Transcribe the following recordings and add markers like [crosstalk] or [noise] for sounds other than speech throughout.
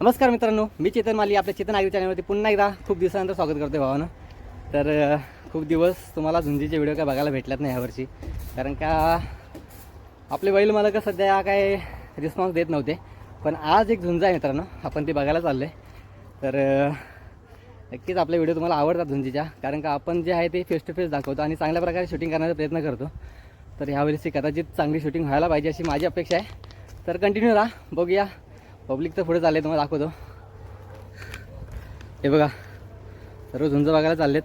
नमस्कार मित्रांनो मी चेतन माली आपल्या चेतन आगरी चॅनलवरती पुन्हा एकदा खूप दिवसानंतर स्वागत करतो भावानं. तर खूप दिवस तुम्हाला झुंजीचे व्हिडिओ काय बघायला भेटल्यात नाही यावर्षी. कारण का आपले बैल मला का सध्या काय रिस्पॉन्स देत नव्हते. पण आज एक झुंज आहे मित्रांनो आपण ते बघायला चाललो आहे तर नक्कीच आपले व्हिडिओ तुम्हाला आवडतात झुंजीच्या. कारण का आपण जे आहे ते फेस टू फेस दाखवतो आणि चांगल्या प्रकारे शूटिंग करण्याचा प्रयत्न करतो. तर ह्यावेळेसची कदाचित चांगली शूटिंग व्हायला पाहिजे अशी माझी अपेक्षा आहे. तर कंटिन्यू राहा बघूया. पब्लिक तर पुढे चालले तुम्हाला दाखवतो. हे बघा सर्व झुंज बघायला चाललेत.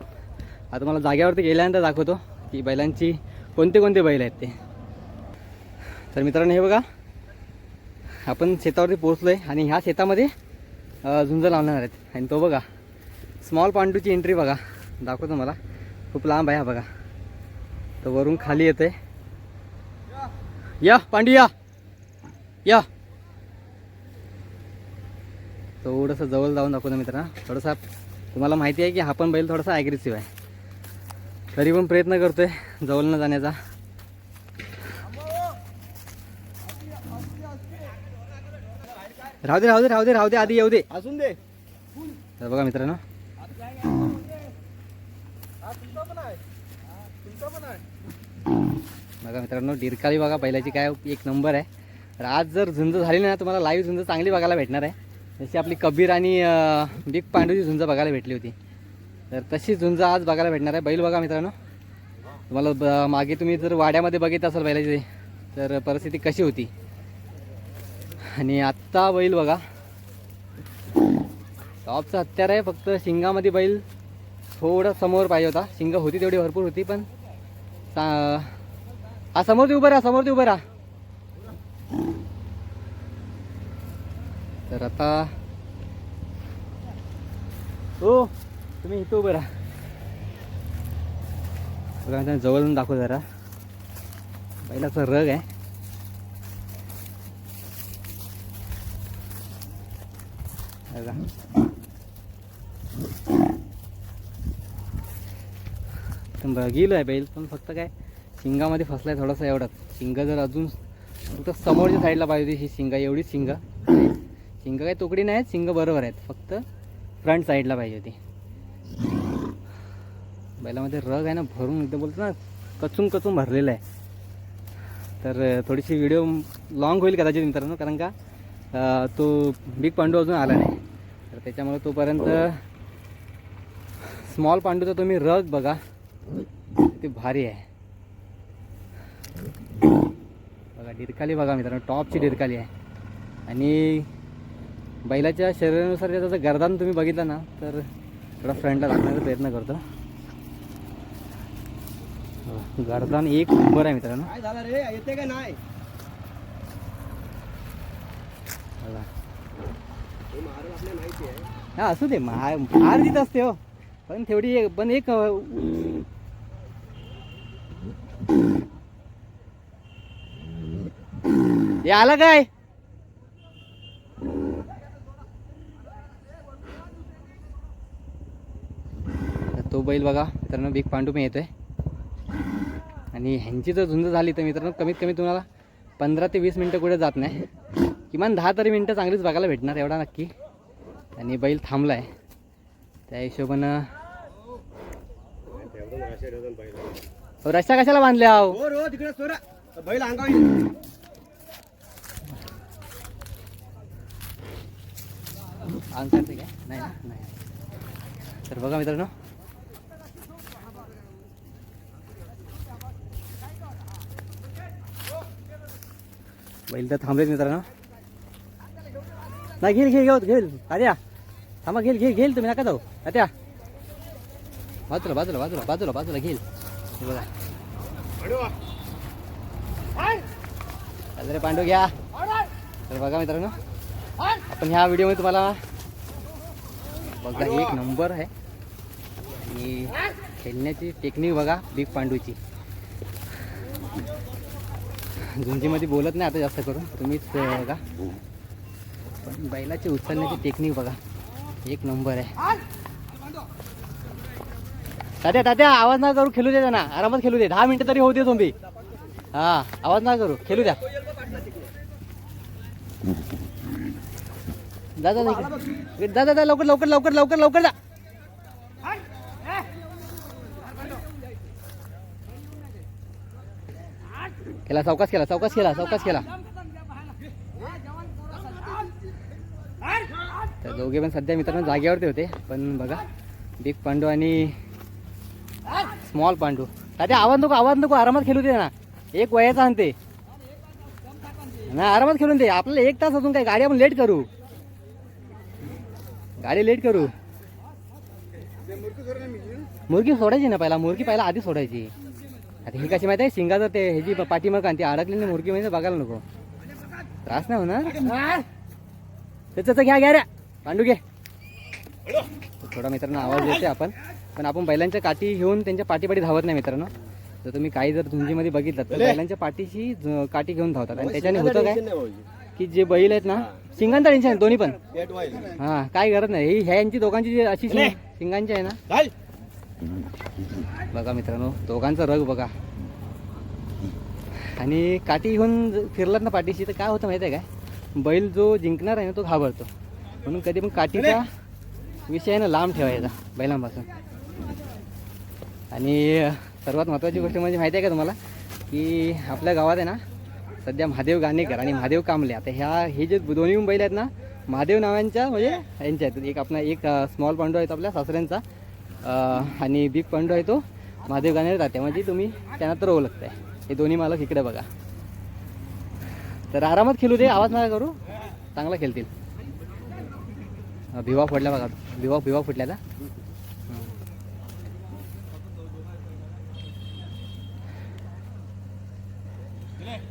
आता मला जाग्यावरती गेल्यानंतर दाखवतो की बैलांची कोणते कोणते बैल आहेत ते. तर मित्रांनो हे बघा आपण शेतावरती पोहोचलो आहे आणि ह्या शेतामध्ये झुंज लावणार आहेत. आणि तो बघा स्मॉल पांडूची एंट्री बघा. दाखवतो मला. खूप लांब आहे हा बघा. तर वरून खाली येते या पांडू या. या. थोडंसं जवळ जाऊन दाखवतो मित्रांनो. थोडासा तुम्हाला माहिती आहे की हा पण बैल थोडासा ॲग्रेसिव्ह आहे. तरी पण प्रयत्न करतोय जवळ न जाण्याचा. राहू दे राहू दे राहू दे राहू दे आधी येऊ दे. असून दे. तर बघा मित्रांनो. बघा मित्रांनो डिरकाली बघा बैलाची काय एक नंबर आहे. तर आज जर झुंज झाली ना तुम्हाला लाईव्ह झुंज चांगली बघायला भेटणार आहे. जशी आपली कबीर आणि बिग पांडूची झुंज बघायला भेटली होती. तर तशी झुंज आज बघायला भेटणार आहे. बैल बघा मित्रांनो. तुम्हाला ब- मागे तुम्ही जर वाड्यामध्ये बघित असाल बैलाची तर परिस्थिती कशी होती? आणि आत्ता बैल बघा. टॉपचं हत्यार आहे फक्त शिंगामध्ये बैल थोडं समोर पाहिजे होता. शिंग होती तेवढी भरपूर होती पण सा- हा समोर ते उभं राहा समोर ते उभं राहा. तर आता हो तुम्ही इथं उभं राहा. बघा जवळून दाखव जरा. बैलाचा रग आहे. बघा. पण बघितलं आहे बैल पण फक्त काय शिंगामध्ये फसलाय थोडासा एवढाच. शिंग जर अजून फक्त समोरच्या साईडला पाहिजे होती ही शिंगा एवढीच शिंग. शिंग काही तुकडी नाही शिंग बरोबर आहेत. फक्त फ्रंट साईडला पाहिजे होती. बैलामध्ये रग आहे ना भरून एकदम बोलतो ना कचून कचून भरलेलं आहे. तर थोडीशी व्हिडिओ लॉंग होईल कदाचित मित्रांनो कारण का तो बिग पांडू अजून आला नाही. तर त्याच्यामुळे तोपर्यंत स्मॉल पांडूचा तुम्ही रग बघा ते भारी आहे. बघा डिरकाली बघा मित्रांनो टॉपची डिरकाली आहे. आणि बैलाच्या शरीरानुसार त्याचं गर्दान तुम्ही बघितलं ना तर थोडा फ्रंटला दाखवण्याचा प्रयत्न करतो. गर्दान एक नंबर आहे मित्रांनो. काय झालं रे? येते का नाही? बघा. हे असू दे मार मार देत असते हो. पण तेवढी पण एक आलं काय? तो बैल बघा मित्रांनो बिग पांडू पण येतोय. आणि ह्यांची जर झुंज झाली तर मित्रांनो कमीत कमी तुम्हाला पंधरा ते वीस मिनटं कुठे जात नाही. किमान दहा तरी मिनटं चांगलीच बघायला भेटणार एवढा नक्की. आणि बैल थांबला आहे त्या हिशोबानं रस्ता कशाला बांधल्या हो बैल अंगावर येईल. अंग काढते काय? नाही ना? नाही. तर बघा मित्रांनो बैल तर थांबलेत मित्रांनो. नाही घेईल घेईल घेऊ घेईल. आद्या थांबा घेईल घेईल घेईल तुम्ही नका जाऊ. आत्या बाजूला बाजूला बाजूला बाजूला बाजूला घेईल. बघा. रे पांडू घ्या. तर बघा मित्रांनो आपण ह्या व्हिडिओमध्ये तुम्हाला बघा एक नंबर आहे. आणि खेळण्याची टेक्निक बघा बिग पांडूची. झुंजीमध्ये बोलत नाही आता जास्त करून. तुम्हीच बघा पण बैलाची उचलण्याची टेक्निक बघा. एक नंबर आहे. तात्या तात्या आवाज ना करू खेळू द्या ना आरामात खेळू दे. दहा मिनटं तरी होऊ दे तुम्ही हा आवाज ना करू. खेळू द्या. दादा जा जा जा जा लवकर लवकर लवकर लवकर लवकर जा. केला चौकास केला चौकास केला चौकास केला. तर दोघे पण सध्या मित्रांनो जागेवरती होते पण बघा बिग पांडू आणि स्मॉल पांडू तात्या आवाज नको आवाज नको आरामात खेळू दे ना. एक वयाचा आणते ना आरामात खेळून दे. आपल्याला एक तास अजून काय गाडी आपण लेट करू. गाडी लेट करू. मुर्गी सोडायची ना पहिला मुर्गी पहिला आधी सोडायची. आता ही कशी माहिती आहे? शिंगाचं ते ह्याची पाठीमाग आणि ती अडकलेली मुरगी म्हणजे बघायला नको. त्रास नाही होणार? त्याचं घ्या घ्या रे पांडू घे. थोडा मित्रांनो आवाज देते आपण. पण आपण बैलांच्या काठी घेऊन त्यांच्या पाठीपाठी धावत नाही मित्रांनो. जर तुम्ही काही जर झुंजीमध्ये बघितलं तर बैलांच्या पाठीशी ज- काठी घेऊन धावतात. आणि त्याच्याने होतं काय? की जे बैल आहेत ना शिंगांचं टेन्शन दोन्ही पण. हा काय गरज नाही. ही ह्यांची दोघांची जी अशी शिंग- शिंगांची आहे ना बघा मित्रांनो दोघांचा रग बघा. आणि काठी घेऊन फिरलात ना पाठीशी तर काय होतं माहिती आहे काय? बैल जो जिंकणार आहे ना तो घाबरतो. म्हणून कधी पण काठीचा विषय आहे ना लांब ठेवायचा बैलांपासून. आणि सर्वात महत्त्वाची गोष्ट म्हणजे माहिती आहे का तुम्हाला? की आपल्या गावात आहे ना सध्या महादेव गाणेकर आणि महादेव कांबले आता ह्या हे जे दोन्ही बैल आहेत ना महादेव नावांच्या म्हणजे यांच्या आहेत. एक आपला एक स्मॉल पांडू आहे आपल्या सासऱ्यांचा आणि बिग पंडू आहे तो. महादेव गाणे राहते. म्हणजे तुम्ही त्यांना तर ओळखताय. हे दोन्ही मालक इकडे बघा. तर आरामात खेळू दे आवाज नका करू. चांगला खेळतील. भिवा फोडला बघा. भिवा भिवा फुटल्याचा.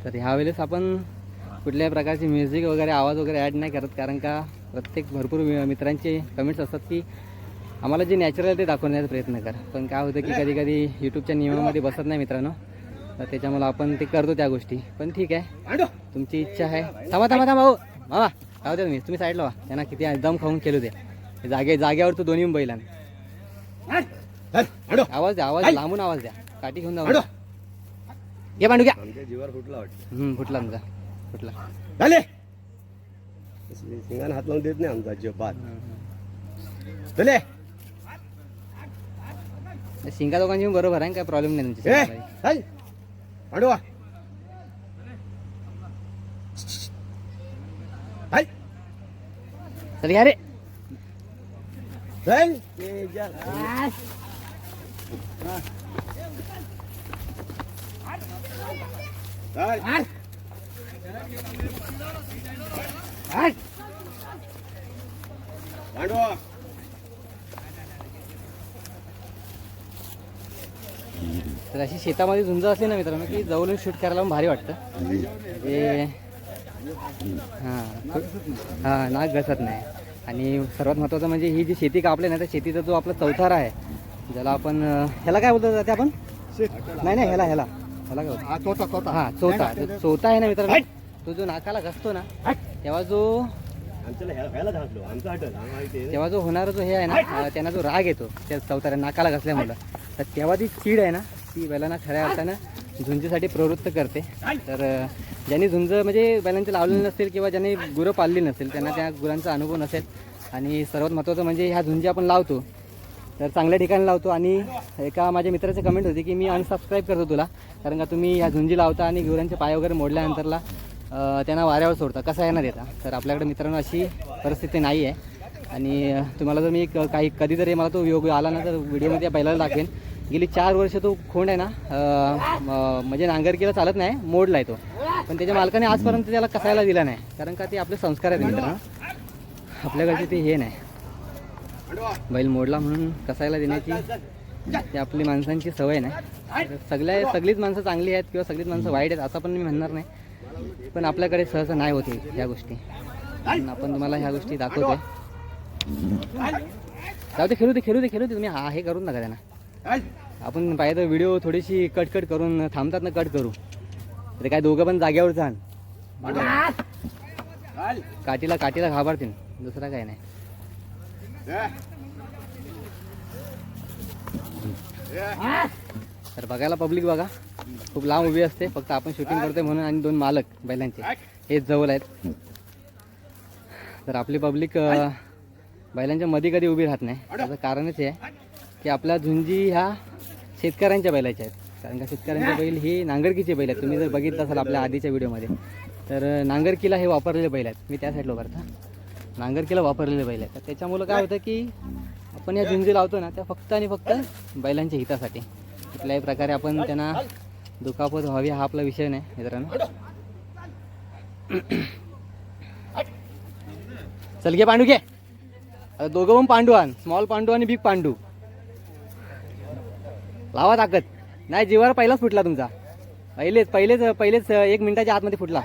तर ह्यावेळेस आपण कुठल्याही प्रकारची म्युझिक वगैरे आवाज वगैरे ॲड नाही करत. कारण का प्रत्येक भरपूर मि- मित्रांचे कमेंट्स असतात की आम्हाला जे नॅचरल आहे ते दाखवण्याचा प्रयत्न कर. पण काय होतं की कधी कधी यूट्यूबच्या नियमामध्ये बसत नाही मित्रांनो. तर त्याच्यामुळे आपण ते करतो त्या गोष्टी. पण ठीक आहे. तुमची इच्छा आहे. थांबा थांबा थांबा भाऊ मामा राहू द्या तुम्ही. तुम्ही साईडला व्हा. त्यांना किती दम खाऊन खेळू दे. ते जागे जागेवर तो दोन्ही बैलांना. आवाज द्या आवाज लांबून आवाज द्या. काठी घेऊन जाऊ. घे पांडू घ्या. जीवावर फुटला वाटतं. फुटला तुमचा फुटला. झाले. सिंगाने हात लावून देत नाही आमचा अजिबात. चले शिंगा दोघांची बरोबर आहे काय प्रॉब्लेम नाही तुमची ए चल पांडवा चल चल घ्या रे चल चल पांडवा तर अशी शेतामध्ये झुंज असली ना मित्रांनो की जवळून शूट करायला भारी वाटतं. हां हां नाक घसत नाही. आणि सर्वात महत्त्वाचं म्हणजे ही जी शेती कापली ना त्या शेतीचा जो आपला चौथारा आहे ज्याला आपण ह्याला काय बोलतो जाते आपण? नाही नाही ह्याला ह्याला. ह्याला काय बोलतो? हा चौथा चौथा. हां चौथा. आहे ना मित्रांनो तो जो नाकाला घसतो ना तेव्हा जो. तेव्हा जो होणारा जो हे आहे ना त्यांना जो राग येतो त्या चौथाऱ्या नाकाला घसल्यामुळं. तर तेव्हा ती चीड आहे ना ती बैलांना खऱ्या अर्थानं झुंजीसाठी प्रवृत्त करते. तर ज्यांनी झुंज म्हणजे बैलांची लावलेली नसेल किंवा ज्यांनी गुरं पाळली नसेल त्यांना त्या गुरांचा अनुभव नसेल. आणि सर्वात महत्त्वाचं म्हणजे ह्या झुंजी आपण लावतो तर चांगल्या ठिकाणी लावतो. आणि एका माझ्या मित्राची कमेंट होती की मी अनसबस्क्राईब करतो तुला कारण का तुम्ही ह्या झुंजी लावता आणि गुरांचे पाय वगैरे मोडल्यानंतरला त्यांना वाऱ्यावर सोडता. कसं येणार येता देता? तर आपल्याकडे मित्रांनो अशी परिस्थिती नाही आहे आणि तुम्हाला जर मी क- काही कधीतरी मला तो योग आला ना तर व्हिडिओमध्ये बैलाला दाखवेन. गेली चार वर्ष तो खोंड आहे ना म्हणजे नांगरकीला चालत नाही मोडला आहे तो. पण त्याच्या मालकाने आजपर्यंत त्याला कसायला दिला नाही. कारण का ते आपले संस्कार आहेत मित्रांनो. आपल्याकडचे ते हे नाही. बैल मोडला म्हणून कसायला देण्याची ती आपली माणसांची सवय नाही. सगळ्या सगळीच माणसं चांगली आहेत किंवा सगळीच माणसं वाईट आहेत असं पण मी म्हणणार नाही. पण आपल्याकडे सहसा नाही होते ह्या गोष्टी. आपण तुम्हाला ह्या गोष्टी दाखवतोय. जाऊ दे खेळू दे खेळू दे खेळू दे. तुम्ही हा हे करून नका त्यांना. आपण पाहिजे तर व्हिडिओ थोडीशी कट कट करून थांबतात ना कट करू. ते काय दोघं पण जाग्यावर जाण काठीला काठीला घाबरतील. दुसरा काय नाही. तर बघायला पब्लिक बघा. खूप लांब उभी असते. फक्त आपण शूटिंग करतोय म्हणून आणि दोन मालक बैलांचे. हेच जवळ आहेत. तर आपली पब्लिक बैलांच्या मध्ये कधी उभी राहत नाही. त्याचं कारणच हे आहे. की आपला झुंजी ह्या शेतकऱ्यांच्या बैलाच्या आहेत. कारण का शेतकऱ्यांचे बैल हे नांगरकीचे बैल आहेत. तुम्ही जर बघितलं असाल आपल्या आधीच्या व्हिडिओमध्ये तर नांगरकीला हे वापरलेले बैल आहेत. मी त्या साईडला उभारता नांगरकीला वापरलेले बैल आहेत. तर त्याच्यामुळं काय होतं की आपण या झुंजी लावतो ना त्या फक्त आणि फक्त बैलांच्या हितासाठी. कुठल्याही प्रकारे आपण त्यांना दुखापत व्हावी हा आपला विषय नाही मित्रांनो. चल घे पांडू घे. दोघं पण पांडू आण. स्मॉल पांडू आणि बिग पांडू. लावा ताकद. नाही जीवावर पहिलाच फुटला तुमचा. पहिलेच पहिलेच पहिलेच एक मिनिटाच्या आतमध्ये फुटला.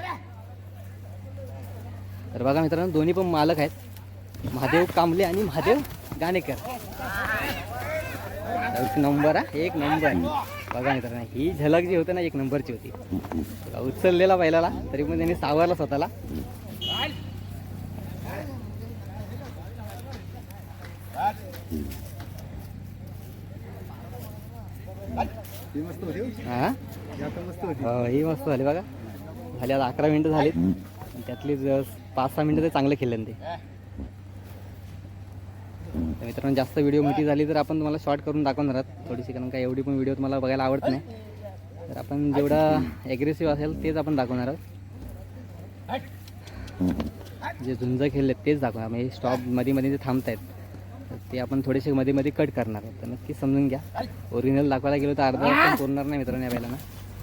तर बघा मित्रांनो दोन्ही पण मालक आहेत. महादेव कांबले आणि महादेव गाणेकर. एक नंबर हा? एक नंबर. बघा मित्रांनो ही झलक जी होती ना एक नंबरची होती. उचललेला पहिल्याला तरी पण त्यांनी सावरला स्वतःला. ही? मस्त होती. हो. मस्त झाली बघा. झाली आता अकरा मिनिटं झालीत. आणि त्यातली पाच सहा मिनिटं ते चांगलं खेळलं ते. तर मित्रांनो जास्त व्हिडिओ मोठी झाली तर आपण तुम्हाला शॉर्ट करून दाखवणार आहोत. थोडीशी कारण का एवढी पण व्हिडिओ तुम्हाला बघायला आवडत नाही. तर आपण जेवढा ॲग्रेसिव्ह असेल तेच आपण दाखवणार आहोत. जे झुंज खेळले तेच दाखवणार. म्हणजे स्टॉपमध्ये मध्ये जे थांबत आहेत तर ते आपण थोडेसे मध्ये मध्ये कट करणार आहोत. तर नक्की समजून घ्या. ओरिजिनल दाखवायला गेलो तर अर्धा पण पुरणार नाही मित्रांनो या बैलांना.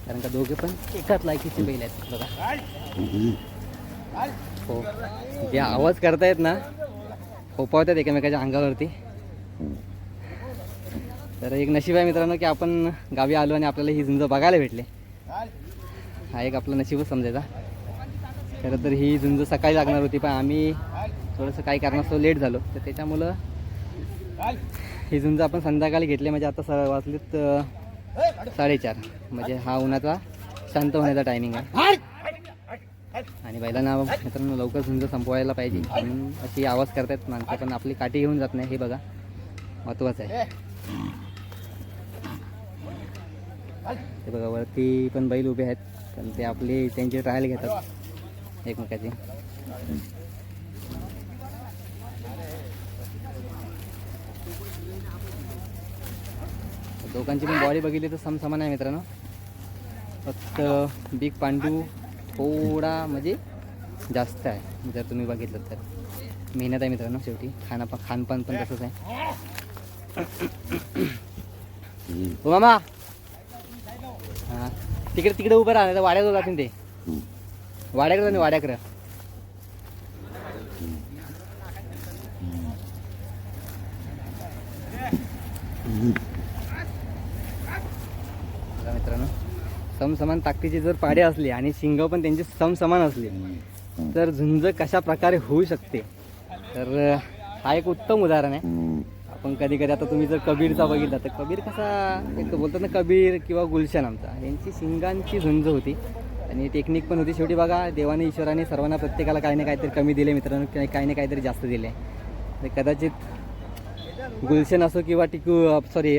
कारण का दोघे पण एकाच लायकीचे बैल आहेत बघा. हो. जे आवाज करतायत ना खोपावतात एकमेकाच्या अंगावरती. तर एक नशीब आहे मित्रांनो की आपण गावी आलो आणि आपल्याला ही झुंज बघायला भेटले. हा एक आपलं नशीबच समजायचा. खरं तर ही झुंज सकाळी लागणार होती पण आम्ही थोडंसं काही कारणास्तव लेट झालो. तर त्याच्यामुळं हे झुंज आपण संध्याकाळी घेतले म्हणजे आता स वाचलेत साडेचार. म्हणजे हा उन्हाचा शांत होण्याचा टायमिंग आहे. आणि बैलांना मित्रांनो लवकर झुंज संपवायला पाहिजे. म्हणून अशी आवाज करतायत माणसं पण आपली काठी घेऊन जात नाही हे बघा. महत्त्वाचं आहे. ते बघा वरती पण बैल उभे आहेत पण ते आपले त्यांची ट्रायल घेतात एकमेकाची. दोघांची पण बॉडी बघितली तर समसमान आहे मित्रांनो. फक्त बिग पांडू थोडा म्हणजे जास्त आहे. जर तुम्ही बघितलं तर. मेहनत आहे मित्रांनो शेवटी. खाना पण खानपान पण तसंच आहे. हो मामा! हां. तिकडे तिकडे उभं राहा नाही तर वाड्यात जातील ते. वाड्याकडे जाणे वाड्याकडं. मित्रांनो. समसमान ताकदीचे जर पाडे असले आणि शिंग पण त्यांचे समसमान असले तर झुंज कशा प्रकारे होऊ शकते? तर हा एक उत्तम उदाहरण आहे. आपण कधी कधी आता तुम्ही जर कबीरचा बघितला तर कबीर कसा एक बोलतात ना कबीर किंवा गुलशन आमचा. यांची शिंगांची झुंज होती. आणि टेक्निक पण होती. शेवटी बघा देवाने ईश्वराने सर्वांना प्रत्येकाला काही ना काहीतरी कमी दिले मित्रांनो. काही काही ना काहीतरी जास्त दिले. तर कदाचित गुलशन असो किंवा टिकू सॉरी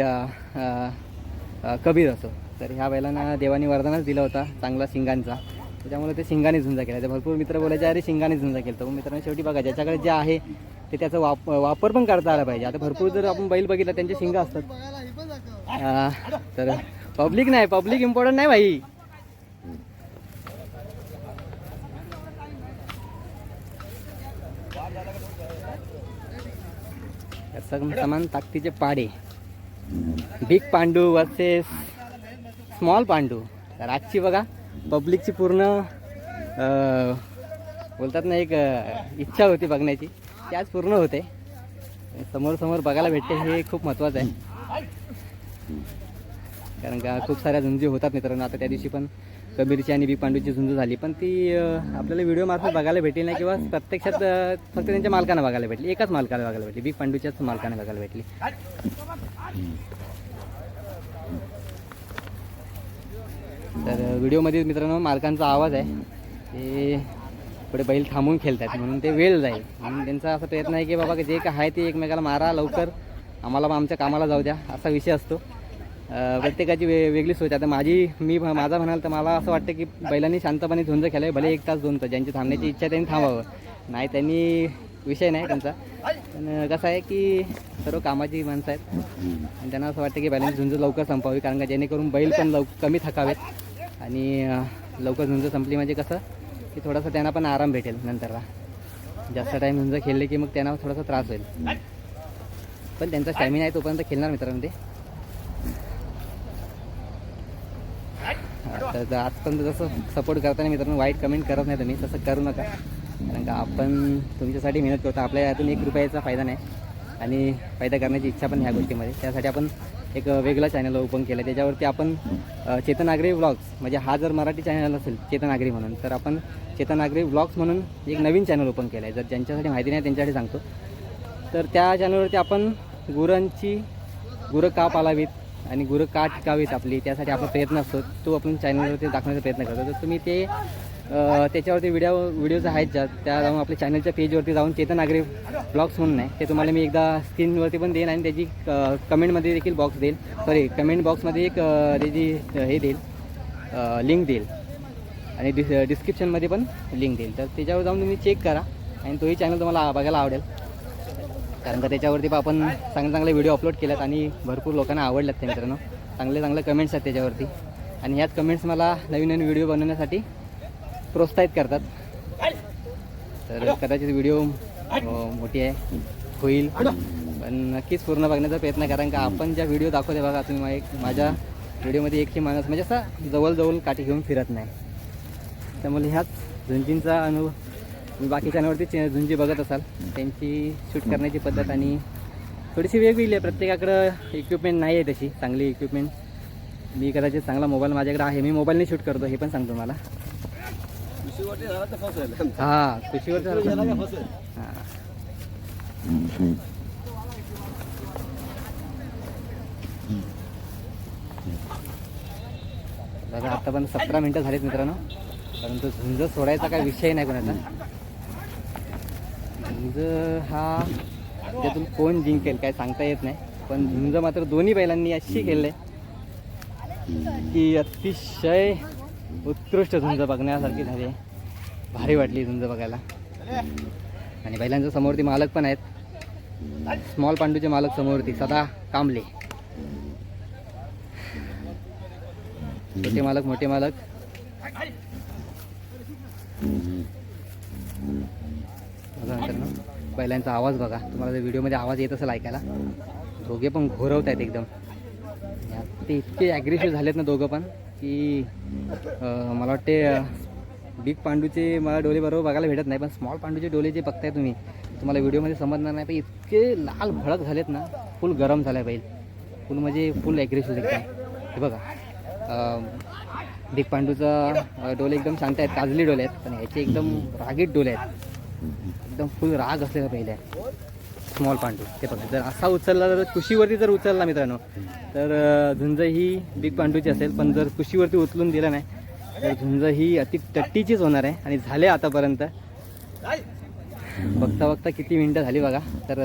कबीर असो. तर ह्या बैलांना देवाने वरदानच दिला होता चांगला शिंगांचा. त्याच्यामुळे ते शिंगाने झुंजा केला. तर भरपूर मित्र बोलायचे अरे शिंगाने झुंजा केला तर मित्रांनो शेवटी बघा ज्याच्याकडे जे आहे ते त्याचा वाप वापर पण करता आला पाहिजे. आता भरपूर जर आपण बैल बघितला त्यांचे शिंग असतात. तर पब्लिक नाही पब्लिक इम्पॉर्टंट नाही भाई. समान ताकदीचे पाडे. Big Pandu versus small Pandu. तर आजची बघा पब्लिकची पूर्ण बोलतात ना एक इच्छा होती बघण्याची. ती आज पूर्ण होते. समोर समोर बघायला भेटते हे खूप महत्त्वाचं आहे. कारण का खूप साऱ्या झुंजी होतात मित्रांनो. आता त्या दिवशी पण कबीरची आणि बी पांडूची झुंज झाली. पण ती आपल्याला व्हिडिओ मार्फत बघायला भेटली नाही किंवा प्रत्यक्षात फक्त त्यांच्या मालकांना बघायला भेटली. एकाच मालकाला बघायला भेटली. बी पांडूच्याच मालकानं बघायला भेटली. तर व्हिडिओमध्ये मित्रांनो मालकांचा आवाज आहे. ते पुढे बैल थांबून खेळतात म्हणून ते वेळ जाईल. म्हणून त्यांचा असा प्रयत्न आहे की बाबा जे काय आहे ते एकमेकाला मारा लवकर. आम्हाला मग आमच्या कामाला जाऊ द्या असा विषय असतो. प्रत्येकाची वे वेगळी सोच आता माझी मी माझा म्हणाल तर मला असं वाटतं की बैलांनी शांतपणे झुंज खेळावे भले एक तास दोन तास ज्यांची थांबण्याची इच्छा त्यांनी थांबावं. नाही त्यांनी विषय नाही त्यांचा. पण कसं आहे की सर्व कामाची माणसं आहेत. आणि त्यांना असं वाटतं की बैलांची झुंज लवकर संपावी कारण का जेणेकरून बैल पण लव कमी थकावेत. आणि लवकर झुंज संपली म्हणजे कसं की थोडासा त्यांना पण आराम भेटेल नंतरला जास्त टाईम झुंज खेळले की मग त्यांना थोडासा त्रास होईल. पण त्यांचा स्टॅमिना आहे तोपर्यंत खेळणार मित्रांनो ते. तर आजपर्यंत जसं सपोर्ट करताना मित्रांनो वाईट कमेंट करत नाही तुम्ही तसं करू नका. कारण का आपण तुमच्यासाठी मेहनत करतो आपल्या यातून एक रुपयाचा फायदा नाही. आणि फायदा करण्याची इच्छा पण ह्या गोष्टीमध्ये. त्यासाठी आपण एक वेगळा चॅनल ओपन केलं. आहे त्याच्यावरती आपण चेतनागरी चेतन आगरे व्लॉग्स म्हणजे हा जर मराठी चॅनल असेल चेतन आगरे म्हणून तर आपण चेतन आगरे व्लॉग्स म्हणून एक नवीन चॅनल ओपन केलं आहे जर ज्यांच्यासाठी माहिती नाही त्यांच्यासाठी सांगतो. तर त्या चॅनलवरती आपण गुरांची गुरं का पालावीत आणि गुरं का टिकावीत आपली त्यासाठी आपला प्रयत्न असतो. तो आपण चॅनलवरती दाखवण्याचा प्रयत्न करतो. तर तुम्ही ते त्याच्यावरती व्हिडिओ व्हिडिओज आहेत ज्या त्या जाऊन आपल्या चॅनलच्या पेजवरती जाऊन चेतन आगरे ब्लॉग्स म्हणून आहे. ते तुम्हाला मी एकदा स्क्रीनवरती पण देईन आणि त्याची कमेंटमध्ये देखील बॉक्स देईल सॉरी कमेंट बॉक्समध्ये एक त्याची हे देईल. लिंक देईल. आणि डिस डिस्क्रिप्शनमध्ये पण लिंक देईल. तर त्याच्यावर जाऊन तुम्ही चेक करा आणि तोही चॅनल तुम्हाला बघायला आवडेल. कारण का त्याच्यावरती पण आपण चांगले चांगले व्हिडिओ अपलोड केलेत आणि भरपूर लोकांना आवडल्यात त्या मित्रांनो. चांगले चांगले कमेंट्स आहेत त्याच्यावरती. आणि ह्याच कमेंट्स मला नवीन नवीन व्हिडिओ बनवण्यासाठी प्रोत्साहित करतात. तर कदाचित व्हिडिओ मोठी आहे. होईल. पण नक्कीच पूर्ण बघण्याचा प्रयत्न करा कारण का आपण ज्या व्हिडिओ दाखवते बघा तुम्ही एक माझ्या व्हिडिओमध्ये एकही माणूस म्हणजे असा जवळ काठी घेऊन फिरत नाही. त्यामुळे ह्याच झुंजींचा अनुभव तुम्ही बाकी चॅनलवरती चे- झुंजी बघत असाल त्यांची शूट करण्याची पद्धत आणि थोडीशी वेगवेगळी आहे. प्रत्येकाकडं इक्विपमेंट नाही आहे तशी चांगली इक्विपमेंट मी कदाचित चांगला मोबाईल माझ्याकडे आहे मी मोबाईलने शूट करतो हे पण सांगतो मला हां. हां. बघा आता पण सतरा मिनटं झालीत मित्रांनो. परंतु झुंज सोडायचा काय विषय नाही कोणाचा. झुंज हा त्यातून कोण जिंकेल काय सांगता येत नाही. पण झुंज मात्र दोन्ही बैलांनी अशी खेळले की अतिशय उत्कृष्ट झुंज बघण्यासारखी झाली. आहे भारी वाटली झुंज बघायला. आणि बैलांच्या समोरती मालक पण आहेत. स्मॉल पांडूचे मालक समोरती सदा कांबले. छोटे मालक मोठे मालक. बैलांचा आवाज बघा. तुम्हाला जर व्हिडिओमध्ये आवाज येत असेल ऐकायला दोघे पण घोरवत आहेत एकदम ते इतके ॲग्रेसिव्ह झालेत ना दोघं पण. की मला वाटते बिग पांडूचे मला डोले बरोबर बघायला भेटत नाही पण स्मॉल पांडूचे डोले जे बघताय तुम्ही तुम्हाला व्हिडिओमध्ये समजणार नाही पण इतके लाल भडक झालेत ना फुल गरम झाला पाहिजे फुल म्हणजे फुल ॲग्रेसिव्ह एकदम. हे बघा बिग पांडूचा डोले एकदम शांत आहेत काजली डोले आहेत पण ह्याचे एकदम रागीट डोले आहेत. एकदम फुल राग असलेला पहिले. आहे स्मॉल पांडू ते बघा जर असा उचलला तर कुशीवरती जर उचलला मित्रांनो तर झुंज ही बिग पांडूची असेल. पण जर कुशीवरती उचलून दिलं नाही तर झुंज ही अति टट्टीचीच होणार आहे. आणि झाले आतापर्यंत. बघता बघता किती मिनटं झाली बघा. तर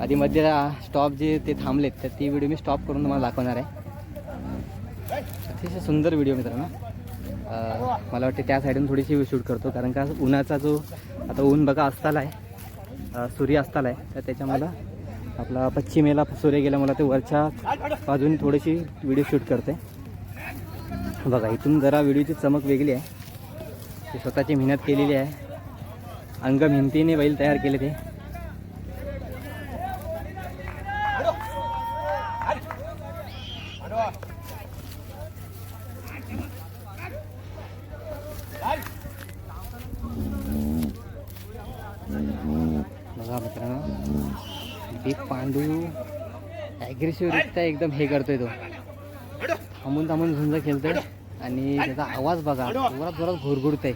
आधी मध्ये स्टॉप जे ते थांबलेत तर ती व्हिडिओ मी स्टॉप करून तुम्हाला दाखवणार आहे. अतिशय सुंदर व्हिडिओ मित्रांनो. मला वाटते त्या साईडून थोडीशी शूट करतो. कारण का उन्हाचा जो आता ऊन बघा असताला आहे. सूर्यास्ताला सूर्य आहे तर त्याच्यामुळं आपला पश्चिमेला सूर्य गेल्यामुळं ते वरच्या बाजूने थोडीशी व्हिडिओ शूट करते. बघा इथून जरा व्हिडिओची चमक वेगळी आहे. ती स्वतःची मेहनत केलेली आहे. अंग मेहनतीने बैल तयार केले ते. मित्रांनो. बिग पांडू ॲग्रेसिव्हरित्या एकदम हे करतोय तो. थांबून थांबून झुंज खेळतोय आणि त्याचा आवाज बघा जोरात जोरात घुरघुरतोय.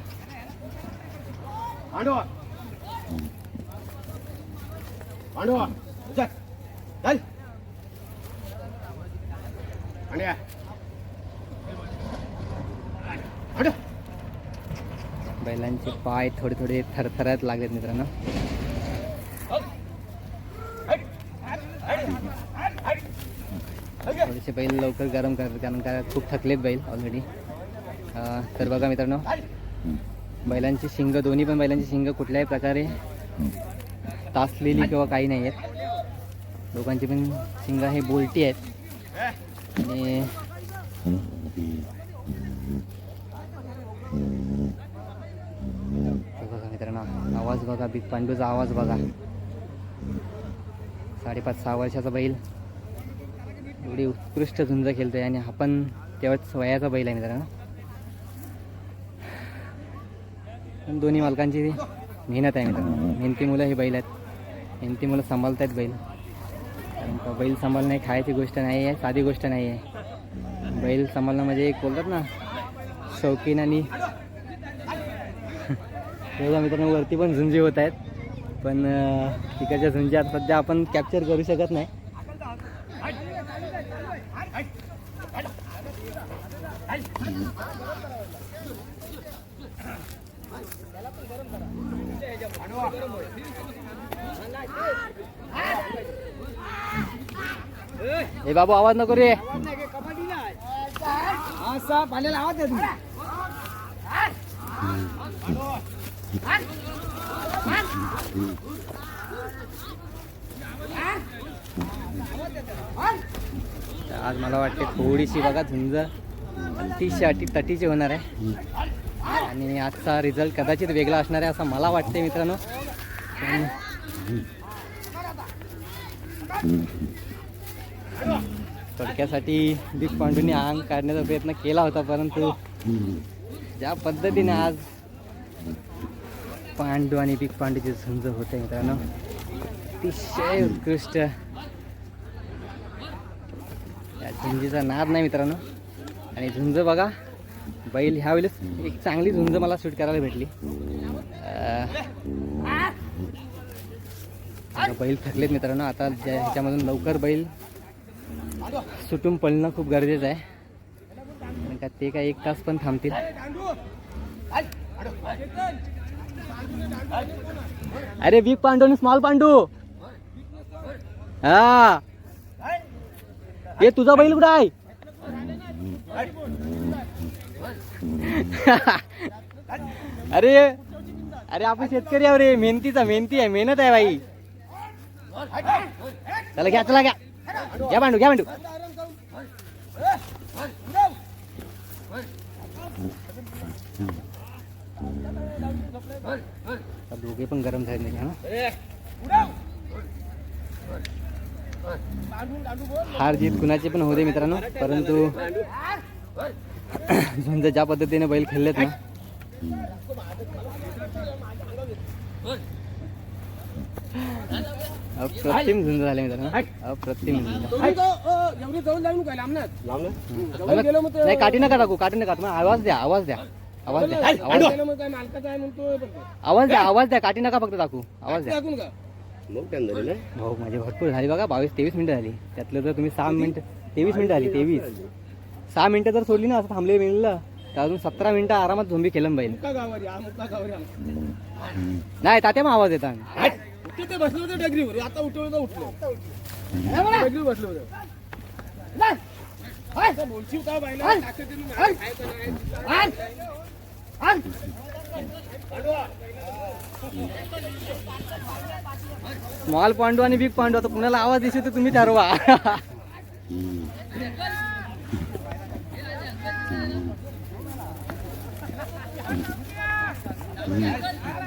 बैलांचे पाय थोडे थोडे थरथरायला लागलेत मित्रांनो थोडेसे बैल लवकर गरम करतात कारण का खूप थकलेत बैल ऑलरेडी तर बघा मित्रांनो बैलांची शिंग दोन्ही पण बैलांची शिंग कुठल्याही प्रकारे तासलेली किंवा काही नाही आहेत दोघांची पण शिंग हे बोलटी आहेत. आणि बघा मित्रांनो आवाज बघा बिग पांडूचा आवाज बघा. साडेपाच सहा वर्षाचा बैल. एवढी उत्कृष्ट झुंज खेळतोय आणि हा पण तेव्हाच वयाचा बैल आहे मित्रांनो. पण दोन्ही मालकांची मेहनत आहे मित्रांनो. मेहनती मुलं हे बैल आहेत. मेहनती मुलं सांभाळत आहेत बैल. कारण का बैल सांभाळणं खायची गोष्ट नाही आहे साधी गोष्ट नाही आहे. बैल सांभाळणं म्हणजे एक बोलतात ना शौकीन आणि तेव्हा मित्रांनो वरती पण झुंजी होत आहेत. पण तिकडच्या झुंजी आता सध्या आपण कॅप्चर करू शकत नाही. हे बाबू आवाज नको रे. आज मला वाटते थोडीशी बघा झुंज. अतिशय अटी तटीची होणार आहे. आणि आजचा रिझल्ट कदाचित वेगळा असणार आहे असं मला वाटते मित्रांनो. थोडक्यासाठी बिग पांडूने अंग काढण्याचा प्रयत्न केला होता परंतु ज्या पद्धतीने आज पांडू आणि बिग पांडूचे झुंज होते मित्रांनो अतिशय उत्कृष्ट. या झुंजीचा नाद नाही मित्रांनो. आणि झुंज बघा बैल ह्या वेळेस एक चांगली झुंज मला शूट करायला भेटली. आता बैल थकलेत मित्रांनो आता ज्या ह्याच्यामधून लवकर बैल सुटून पळणं खूप गरजेचं आहे. कारण का ते काय एक तास पण थांबतील. अरे बिग पांडू आणि स्मॉल पांडू. हा. ये तुझा बैल कुठं आहे? अरे अरे आपण शेतकरी आहो रे. मेहनतीचा मेहनती आहे. मेहनत आहे बाई. चला घ्या चला घ्या. घ्या पांडू घ्या पांडू दोघे पण गरम झाले नाही हार जीत कुणाची पण होते मित्रांनो परंतु झुंज ज्या पद्धतीने बैल खेळलेत ना अप्रतिम झुंज झाले मित्रांनो. अप्रतिम मग नाही. काठी नका टाकू काठी नका तुम्ही आवाज द्या आवाज द्या. आवाज द्या आवाज द्या. मग. आवाज द्या आवाज द्या काठी नका फक्त टाकू. आवाज द्या. टाकून का? मग काय झालं ना भाऊ माझी भरपूर झाली बघा बावीस तेवीस मिनिटं झाली. त्यातलं जर तुम्ही सहा मिनिटं तेवीस मिनिटं झाली तेवीस सहा मिनिटं जर सोडली ना असं थांबले मिळलं तर अजून सतरा मिनिटं आरामात झोंबी खेळून पाहिजे गावारी आमचा. नाही तात्या मग आवाज येतात तिथे बसलो होतो डगरीवर आता उठलो तर उठलो. डगरीवर बसलो होतो. आता बोलशी होता बायला ताकदीने नाही, काय तर नाही. स्मॉल पांडू आणि बिग पांडू आता कुणाला आवाज दिसतो तर तुम्ही ठरवा.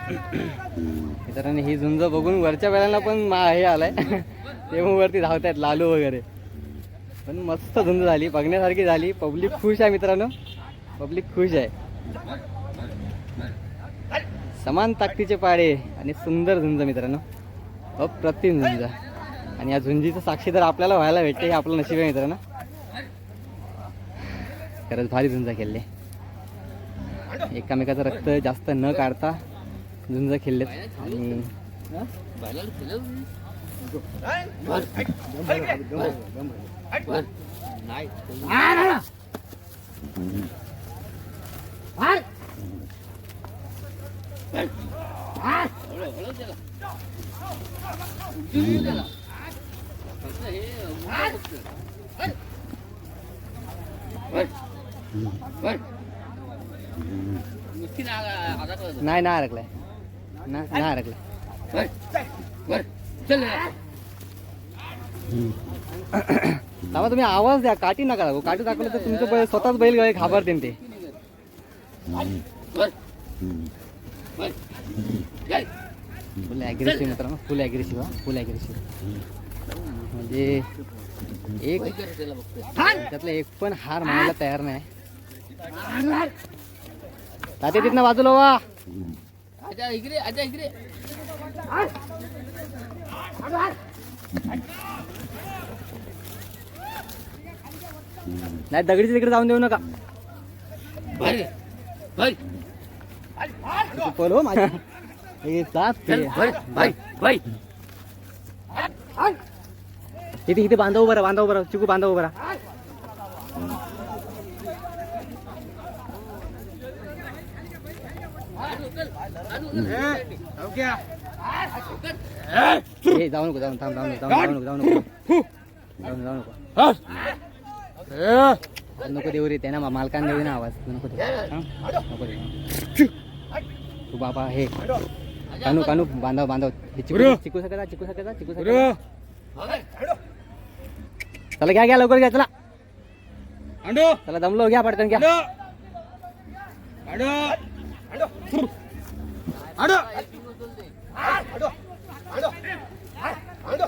मित्रांनो ही झुंज बघून वरच्या बैलांना पण मा हे आलाय. ते मग वरती आहेत लालू वगैरे. पण मस्त झुंज झाली बघण्यासारखी झाली. पब्लिक खुश आहे मित्रांनो. पब्लिक खुश आहे. समान ताकदीचे पाडे आणि सुंदर झुंज मित्रांनो. अप्रतिम झुंज. आणि या झुंजीचं साक्षीदार आपल्याला व्हायला भेटते हे आपलं नशीब आहे मित्रांनो. खरंच भारी झुंजा खेळले. एकामेकाचं रक्त जास्त न काढता झुंज खेळलेत. आणि नाही नाही अडकलाय ना- नाही अडकलाय तेव्हा तुम्ही आवाज द्या काठी नका दाखवू काठी दाखवलं तर तुमचं बैल स्वतःच बैल गाय घाबरते ते फुल ॲग्रेसिव्ह मित्रांनो फुल ॲग्रेसिव्ह फुल ॲग्रेसिव्ह म्हणजे एक त्यातला एक पण हार मानायला तयार नाही. ताते तिथनं बाजूला वा. आजा इकडे आजा इकडे. नाही दगडीच्या तिकडे जाऊन देऊ नका. भाई भाई. हो माझ्या. भाई भाई इथे इथे बांधा उभा राहा बांधा उभा राहा. चिकू बांधा उभा ए, जाऊ नको जाऊ थांब जाऊ नको जाऊ नको जाऊ नको जाऊ जाऊ नको नको देऊ रे त्यांना मालकांना देऊ ना आवाज नको? नको तू बाबा हे कानू कानू बांधाव बांधाव हे चिकू चिकू सकाळचा चिकू सकाळचा चिकू सकाळचा चला घ्या घ्या लवकर घ्या चला. चला दमलो घ्या पटकन घ्या. अंडो अंडो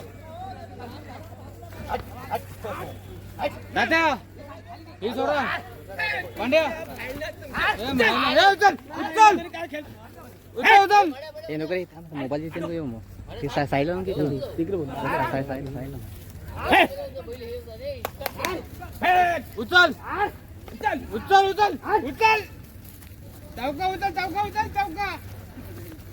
दादा हे सोडा. पांड्या. उचल उचल. उचल उचल. हे नको रे मोबाईल देते नको येऊ ते सा- साईडला लावून घे तिकडे बोल. उचल उचल. उचल उचल उचल. चौका उचल चौका उचल चौका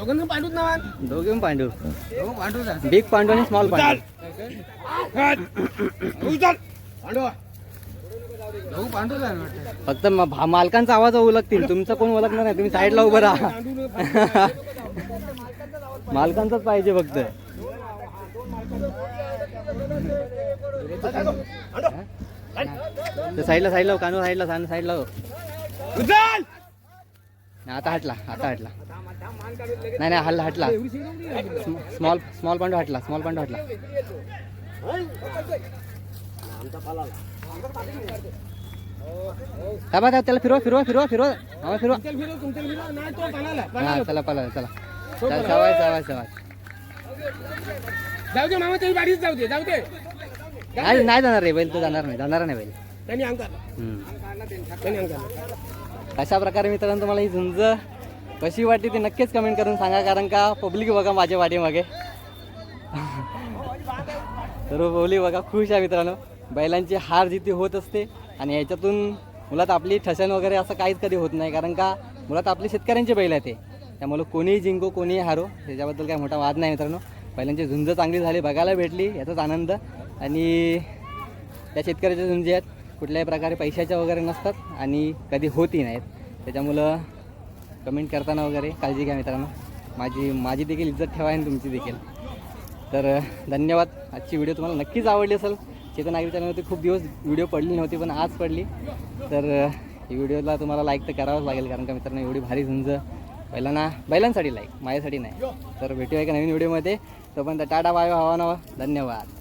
दोघांना पांडूच दोघे पण पांडू. पांडूच आहे. बिग पांडू आणि स्मॉल पांडू. पांडू. वाटतं. फक्त म- भा- मालकांचा आवाज ओळखतील तुमचं कोण ओळखणार नाही? तुम्ही साईडला उभं राहा. [laughs] मालकांचाच पाहिजे फक्त. ते साईडला साईडला हो, कानू साईडला साईड साईडला हो. उचल. आता हटला आता हटला. नाही नाही हल्ला हटला. स्मॉल स्मॉल पांडू हटला स्मॉल पांडू हटला. काय बा त्याला फिरवा फिरवा फिरवा फिरवा. हा फिरवा. हा चला पला चला. चला सवाय सवाय सवाय जाऊ दे मामा त्याची गाडीच जाऊ दे जाऊ दे. नाही जाणार रे बैल तो जाणार नाही जाणार नाही बैल. त्यांनी हम्म. त्यांनी अंकार अशा प्रकारे मित्रांनो तुम्हाला ही झुंज कशी वाटली ते नक्कीच कमेंट करून सांगा कारण का पब्लिक बघा माझ्या वाटेमागे सर्व पब्लिक बघा खुश आहे मित्रांनो. बैलांची हार जिथे होत असते आणि याच्यातून मुलात आपली ठसन वगैरे असं काहीच कधी होत नाही कारण का मुलात आपले शेतकऱ्यांचे बैल आहे ते. त्यामुळे कोणीही जिंको कोणीही हारो त्याच्याबद्दल काही मोठा वाद नाही मित्रांनो. बैलांची झुंज चांगली झाली बघायला भेटली याचाच आनंद. आणि त्या शेतकऱ्याच्या झुंजी आहेत. कुठल्याही प्रकारे पैशाच्या वगैरे नसतात आणि कधी होतही नाहीत. त्याच्यामुळं कमेंट करताना वगैरे काळजी घ्या मित्रांनो. माझी माझी देखील इज्जत ठेवा आणि तुमची देखील. तर धन्यवाद. आजची व्हिडिओ तुम्हाला नक्कीच आवडली असेल. चेतन नागरी चॅनलवरती खूप दिवस व्हिडिओ पडली नव्हती पण आज पडली. तर ही व्हिडिओला तुम्हाला लाईक तर करावंच लागेल कारण का मित्रांनो एवढी भारी झुंज. बैलांना बैलांसाठी लाईक माझ्यासाठी नाही. तर भेटूया एका नवीन व्हिडिओमध्ये तोपर्यंत टाटा बाय हवा नवा. धन्यवाद.